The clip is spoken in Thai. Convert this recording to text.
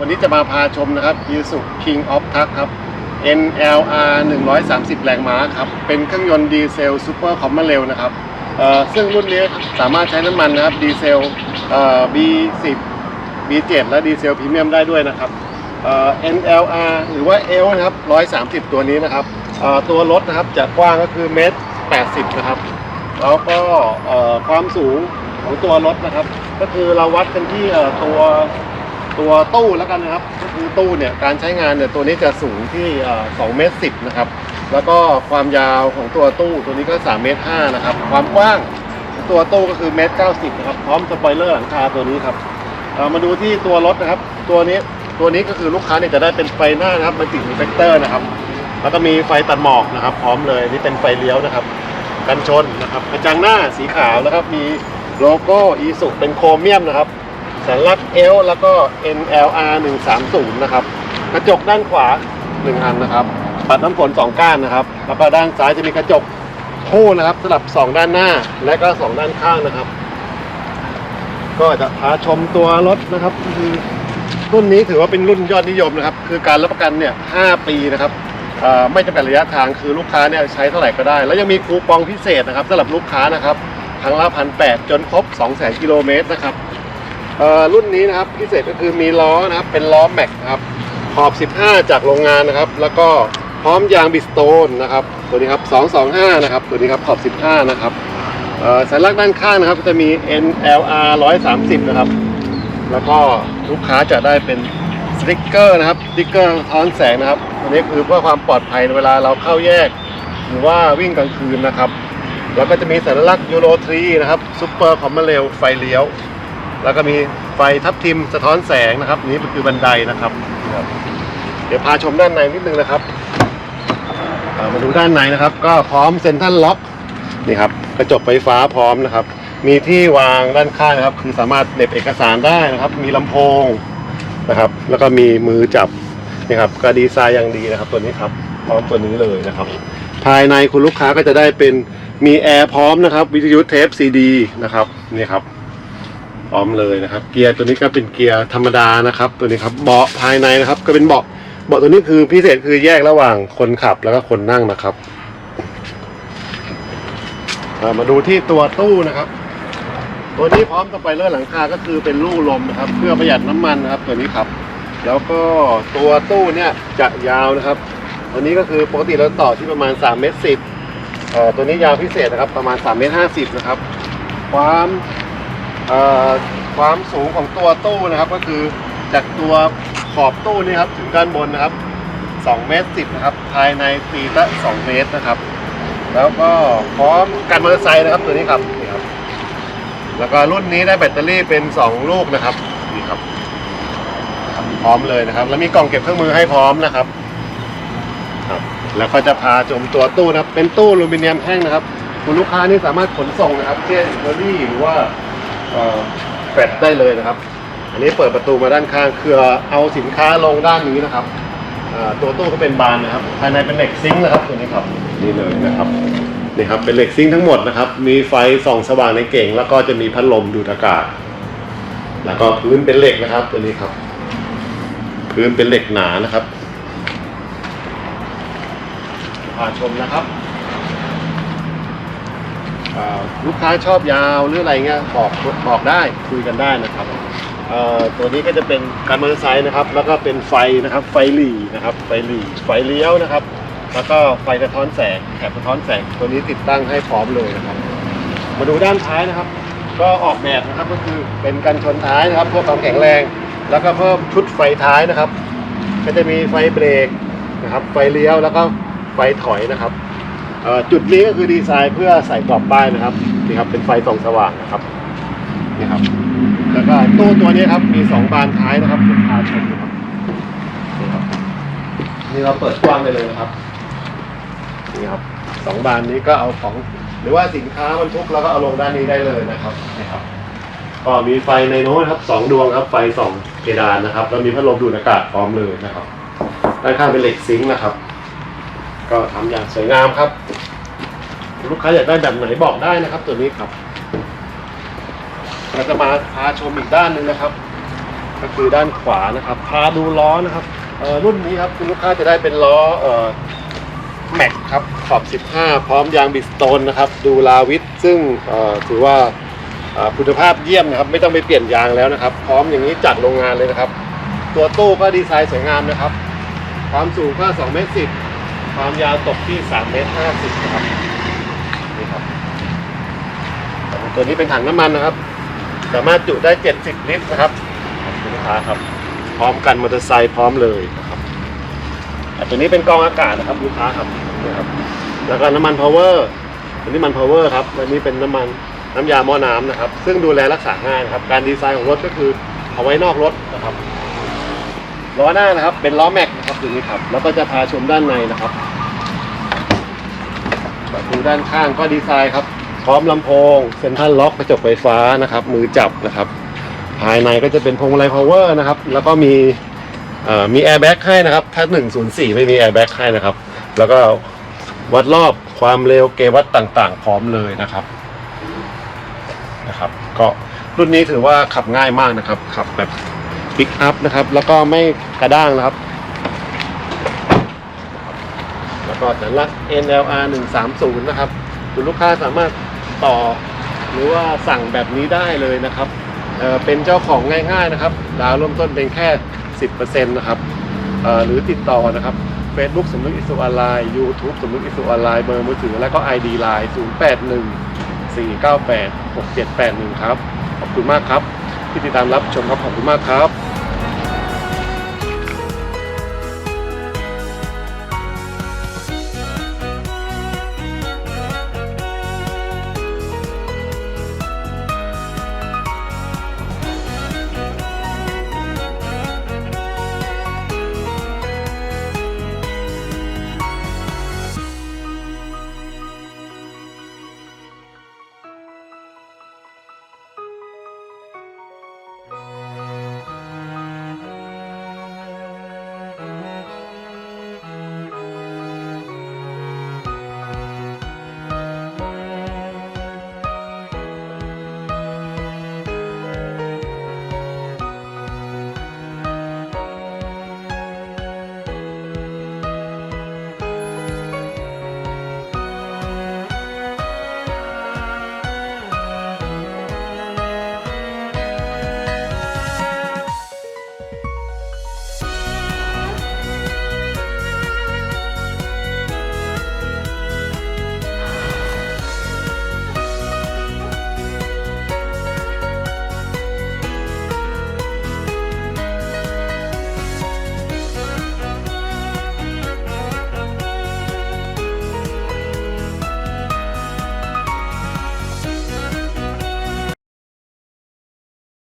วันนี้จะมาพาชมนะครับ Isuzu King of Truck ครับ NLR 130 แรงม้าครับ เป็นเครื่องยนต์ดีเซลซูเปอร์คอมมาเร็วนะครับเอ่อซึ่งรุ่นนี้สามารถใช้น้ำมันนะครับดีเซลเอ่อ B10 B7 และดีเซลพรีเมียมได้ด้วยนะครับเอ่อ NLR หรือว่า L นะครับ 130 ตัวนี้นะครับเอ่อตัวรถนะครับจะกว้างก็คือเมตร 80 นะครับ แล้วก็เอ่อความสูงของตัวรถนะครับ ก็คือเราวัดกันที่เอ่อตัว ตัวตู้แล้วกันนะครับก็คือตู้เนี่ยการใช้งานเนี่ยตัวนี้จะสูงที่เอ่อ2เมตร10นะครับแล้วก็ความยาวของตัวตู้ตัวนี้ก็3เมตร5นะครับความกว้างตัวตู้ก็คือเมตร90นะครับพร้อมสปอยเลอร์หลังคาตัวนี้ครับเอ่อมาดูที่ตัวรถนะครับ ตัวนี้ตัวนี้ก็คือลูกค้าเนี่ยจะได้เป็นไฟหน้านะครับมันติดรีเฟกเตอร์นะครับ แล้วก็มีไฟตัดหมอกนะครับ พร้อมเลยนี่เป็นไฟเลี้ยวนะครับ กันชนนะครับกระจังหน้าสีขาวนะครับมีโลโก้อีสุเป็นโครเมียมนะครับ สัญลักษณ์ L แล้วก็ NLR 130 นะครับ กระจกด้านขวา 1 อันนะครับ ปัดน้ำฝน2 ก้านนะครับ แล้วก็ด้านซ้ายจะมีกระจกคู่นะครับสำหรับ 2 ด้านหน้า และก็ 2 ด้านข้างนะครับ ก็จะพาชมตัวรถนะครับ รุ่นนี้ถือว่าเป็นรุ่นยอดนิยมนะครับ คือการรับประกันเนี่ย 5 ปีนะครับไม่จำกัดระยะทางคือลูกค้าเนี่ยใช้เท่าไหร่ก็ได้ แล้วยังมีคูปองพิเศษนะครับสำหรับลูกค้านะครับครั้งละพันแปดจนครบ 2 0 0 0 0 0กิโลเมตรนะครับ เอ่อรุ่นนี้นะครับพิเศษก็คือมีล้อนะครับเป็นล้อแม็กครับขอบ 15 จากโรงงานนะครับ แล้วก็พร้อมยางบิสโตนนะครับตัวนี้ครับ 225 นะครับ ตัวนี้ครับขอบ 15 นะครับสัญลักษณ์ด้านข้างนะครับจะมี NLR 130 นะครับ แล้วก็ลูกค้าจะได้เป็นสติ๊กเกอร์นะครับสติ๊กเกอร์ท้อนแสงนะครับอันนี้คือเพื่อความปลอดภัยเวลาเราเข้าแยก หรือว่าวิ่งกลางคืนนะครับ แล้วก็จะมีสัญลักษณ์ยูโรทรีนะครับซูเปอร์คอมมเรลไฟเลี้ยว แล้วก็มีไฟทับทิมสะท้อนแสงนะครับ นี่คือบันไดนะครับ เดี๋ยวพาชมด้านในนิดนึงนะครับามาดูด้านในนะครับ ก็พร้อมเซ็นทรัลล็อกนี่ครับกระจกไฟฟ้าพร้อมนะครับ มีที่วางด้านข้างนะครับ คือสามารถเหน็บเอกสารได้นะครับ มีลำโพงนะครับ แล้วก็มีมือจับนี่ครับก็ดีไซน์อย่างดีนะครับ ตัวนี้ครับพร้อมตัวนี้เลยนะครับ ภายในคุณลูกค้าก็จะได้เป็นมีแอร์พร้อมนะครับ วิทยุเทปซีดีนะครับนี่ครับ พร้อมเลยนะครับ เกียร์ตัวนี้ก็เป็นเกียร์ธรรมดานะครับ ตัวนี้ครับเบาะภายในนะครับ ก็เป็นเบาะเบาะตัวนี้คือพิเศษคือแยกระหว่างคนขับแล้วก็คนนั่งนะครับมาดูที่ตัวตู้นะครับตัวนี้พร้อมสไปเลอร์หลังคาก็คือเป็นลูกลมนะครับ เพื่อประหยัดน้ำมันนะครับ ตัวนี้ครับ แล้วก็ตัวตู้เนี่ยจะยาวนะครับตัวนี้ก็คือปกติเราต่อที่ประมาณ3เมตรสิบเอ่อตัวนี้ยาวพิเศษนะครับ ประมาณ3เมตรห้าสิบนะครับ ความ ความสูงของตัวตู้นะครับ ก็คือจากตัวขอบตู้นี่ครับถึงด้านบนนะครับ2เมตร10นะครับ ภายในตีละ2เมตรนะครับ แล้วก็พร้อมกันมอเตอร์ไซค์นะครับตัวนี้ครับนี่ครับ แล้วก็รุ่นนี้ได้แบตเตอรี่เป็น 2 ลูกนะครับนี่ครับ พร้อมเลยนะครับ แล้วมีกล่องเก็บเครื่องมือให้พร้อมนะครับครับ แล้วก็จะพาชมตัวตู้นะครับ เป็นตู้อลูมิเนียมแท่งนะครับ คุณลูกค้านี่สามารถขนส่งนะครับเช่นเบอรี่หรือว่า แฟลตได้เลยนะครับ อันนี้เปิดประตูมาด้านข้างคือเอาสินค้าลงด้านนี้นะครับอ่าตัวตู้ก็เป็นบานนะครับ ภายในเป็นเหล็กซิงค์นะครับตัวนี้ครับนี่เลยนะครับนี่ครับเป็นเหล็กซิงค์ทั้งหมดนะครับ มีไฟส่องสว่างในเก่ง แล้วก็จะมีพัดลมดูดอากาศ แล้วก็พื้นเป็นเหล็กนะครับตัวนี้ครับ พื้นเป็นเหล็กหนานะครับพาชมนะครับอ่า ลูกค้าชอบยาวหรืออะไรเงี้ยบอกบอกได้คุยกันได้นะครับตัวนี้ก็จะเป็นการมอเตอร์ไซค์นะครับ แล้วก็เป็นไฟนะครับไฟหลีนะครับไฟหลีไฟเลี้ยวนะครับ แล้วก็ไฟสะท้อนแสงแถบสะท้อนแสงตัวนี้ติดตั้งให้พร้อมเลยนะครับ มาดูด้านท้ายนะครับ ก็ออกแบบนะครับก็คือเป็นกันชนท้ายนะครับเพื่อความแข็งแรง แล้วก็เพิ่มชุดไฟท้ายนะครับ ก็จะมีไฟเบรกนะครับ ไฟเลี้ยวแล้วก็ไฟถอยนะครับ จุดนี้ก็คือดีไซน์เพื่อใส่กรอบป้ายนะครับนี่ครับเป็นไฟส่องสว่างนะครับนี่ครับ แล้วก็ตู้ตัวนี้ครับมีสองบานท้ายนะครับเป็นพาชมนะครับนี่ครับนี่เราเปิดกว้างไปเลยนะครับนี่ครับสองบานนี้ก็เอาของหรือว่าสินค้าบรรทุกเราก็เอาลงด้านนี้ได้เลยนะครับนี่ครับก็มีไฟในโน้ตครับสองดวงครับ ไฟสองเพดานนะครับแล้วมีพัดลมดูดอากาศพร้อมเลยนะครับด้านข้างเป็นเหล็กซิงค์นะครับ ก็ทำอย่างสวยงามครับ ลูกค้าอยากได้แบบไหนบอกได้นะครับ ตัวนี้ครับเราจะมาพาชมอีกด้านหนึ่งนะครับ ก็คือด้านขวานะครับพาดูล้อนะครับเออรุ่นนี้ครับคุณลูกค้าจะได้เป็นล้อเออแม็กครับขอบ 15 พร้อมยางบิสโตนนะครับ ดูลาวิทซึ่งเออถือว่าคุณภาพเยี่ยมนะครับ ไม่ต้องไปเปลี่ยนยางแล้วนะครับ พร้อมอย่างนี้จากโรงงานเลยนะครับ ตัวตู้ก็ดีไซน์สวยงามนะครับ ความสูงก็2เมตร10 ความยาวตกที่3เมตร50นะครับนี่ครับตัวนี้เป็นถังน้ำมันนะครับ สามารถจุได้ 70 ลิตรนะครับคุณลูกค้าครับ พร้อมกันมอเตอร์ไซค์พร้อมเลยนะครับตัวนี้เป็นกองอากาศนะครับลูกค้าครับนี่ครับ แล้วก็น้ำมันพาวเวอร์ตัวนี้มันพาวเวอร์ครับอันนี้เป็นน้ำมันน้ำยาหม้อน้ำนะครับ ซึ่งดูแลรักษาง่ายนะครับ การดีไซน์ของรถก็คือเอาไว้นอกรถนะครับ ล้อหน้านะครับ เป็นล้อแม็กนะครับตัวนี้ครับ แล้วก็จะพาชมด้านในนะครับประตูด้านข้างก็ดีไซน์ครับ พร้อมลำโพงเซ็นทรัลล็อกกระจกไฟฟ้านะครับ มือจับนะครับ ภายในก็จะเป็นพวงมาลัยพาวเวอร์นะครับ แล้วก็มีมีแอร์แบ็กให้นะครับ ถ้า 104 ไม่มีแอร์แบ็กให้นะครับ แล้วก็วัดรอบความเร็วเกวัตต่างๆ พร้อมเลยนะครับนะครับ ก็รุ่นนี้ถือว่าขับง่ายมากนะครับ ขับแบบ ปิกอัพนะครับ แล้วก็ไม่กระด้างนะครับ แล้วก็สัญลักษณ์ NLR 130 นะครับคุณลูกค้าสามารถต่อหรือว่าสั่งแบบนี้ได้เลยนะครับเเป็นเจ้าของง่ายๆนะครับดาวเริ่มต้นเป็นแค่ 10%นะครับหรือติดต่อนะครับ Facebook สมนึกอิสุออนไลน์ YouTube สมนึกอิสุออนไลน์เบอร์มือถือ แล้วก็ ID Line 081 498 6781 ครับ ขอบคุณมากครับ ที่ติดตามรับชมครับ ขอบคุณมากครับ